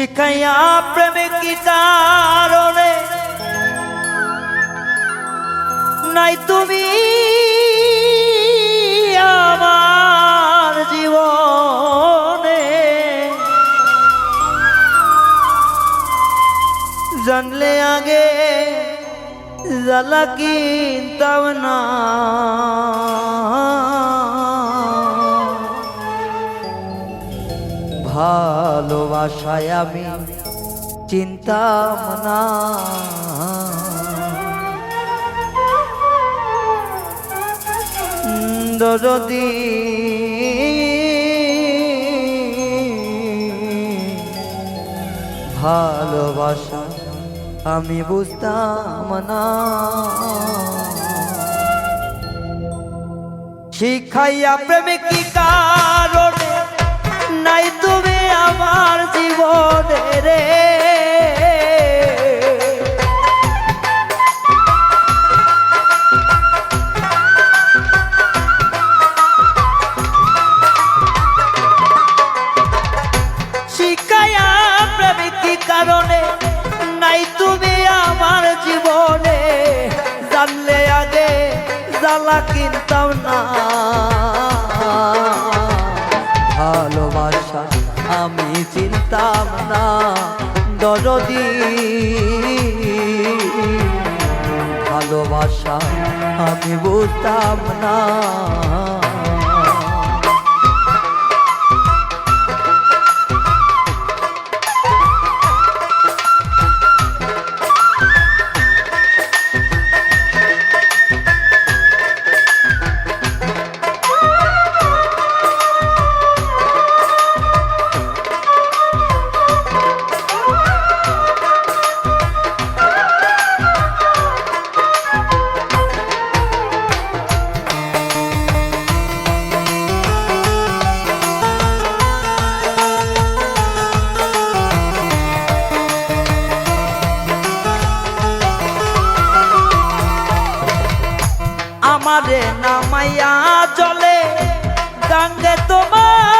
শিখাইয়া প্রেমে কি কারণে নাই তুমি আমার জীবনে জানলে আগে জ্বালা কিনতাম না ভালোবাসায় আমি চিন্তাম না দরদি। ভালোবাসা আমি বুঝতাম না। শিখাইয়া প্রেমে কি কারণে নাই কিনতাম না। ভালোবাসা আমি চিনতাম না দরদি। ভালোবাসা আমি বুঝতাম না। আমারে নামাইয়া চলে। গাঙ্গে তোমার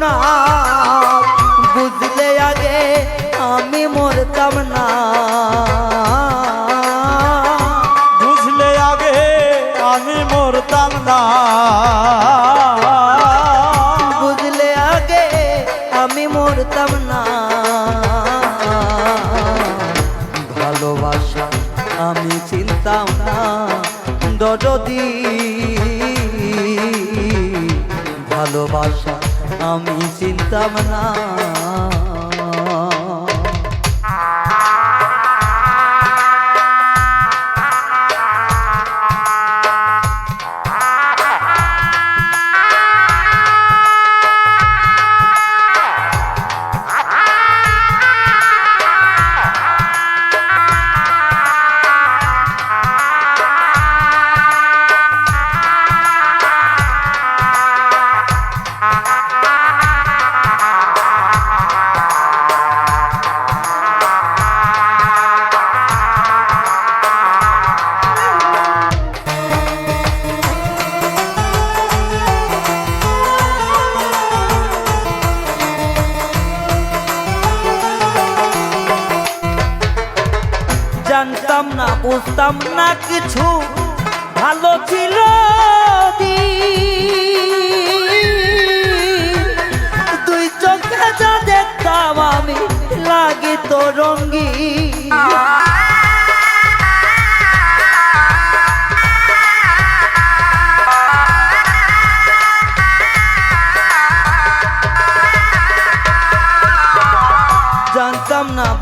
সর্বনাশ বুঝলে আগে আমি মরতাম না। বুঝলে আগে আমি মরতাম না। বুঝলে আগে আমি মরতাম না। ভালোবাসা আমি চিনতাম না। দরদি। ভালোবাসা আমি চিনতাম না জানতাম না, বুঝতাম না কিছু। ভালো ছিল। দুই চোখে যা দেখতাম আমি, লাগি তো রঙ্গি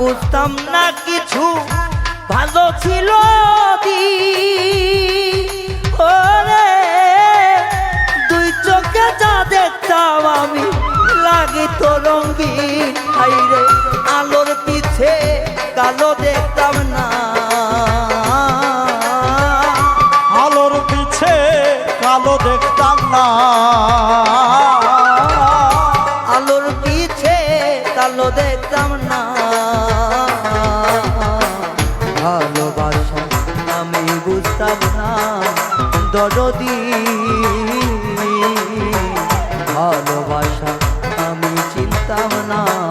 বুঝতাম না কিছু। ভালো ছিল ওরে, দুই চোখে যা দেখতাম আমি, লাগি তো রঙ্গিন হাইরে, আলোর পিছে কালো দেখতাম না। আলোর পিছে কালো দেখতাম না। দরদি। ভালোবাসা আমি চিন্তা না।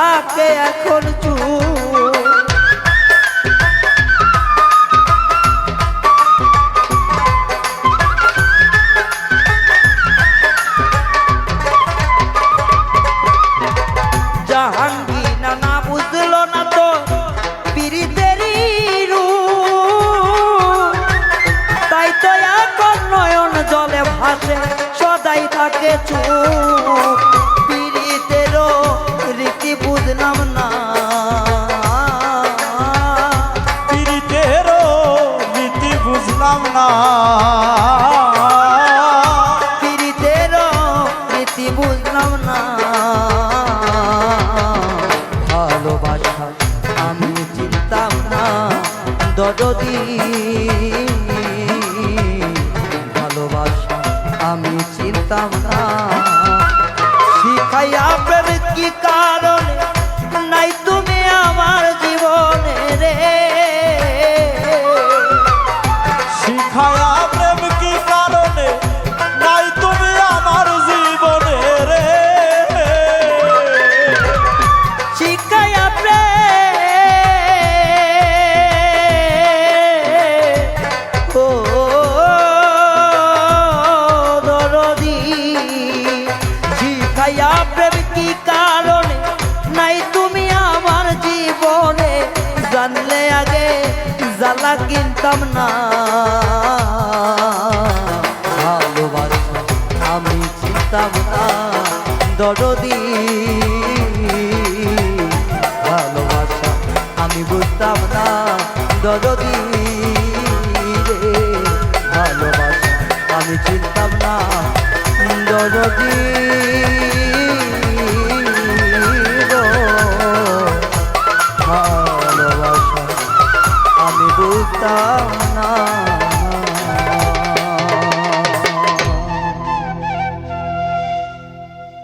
তাকে এখন চুপ দরদি ভালোবাসা আমি চিনতাম না শিখাইয়া কি কারণে? কি কারণে? নাই তুমি আমার জীবনে। জানলে আগে জ্বালা কিনতাম না। আমি চিনতাম না, দরদি। ভালোবাসা আমি বুঝতাম না, দরদি ভালোবাসা আমি চিনতাম না, দরদি।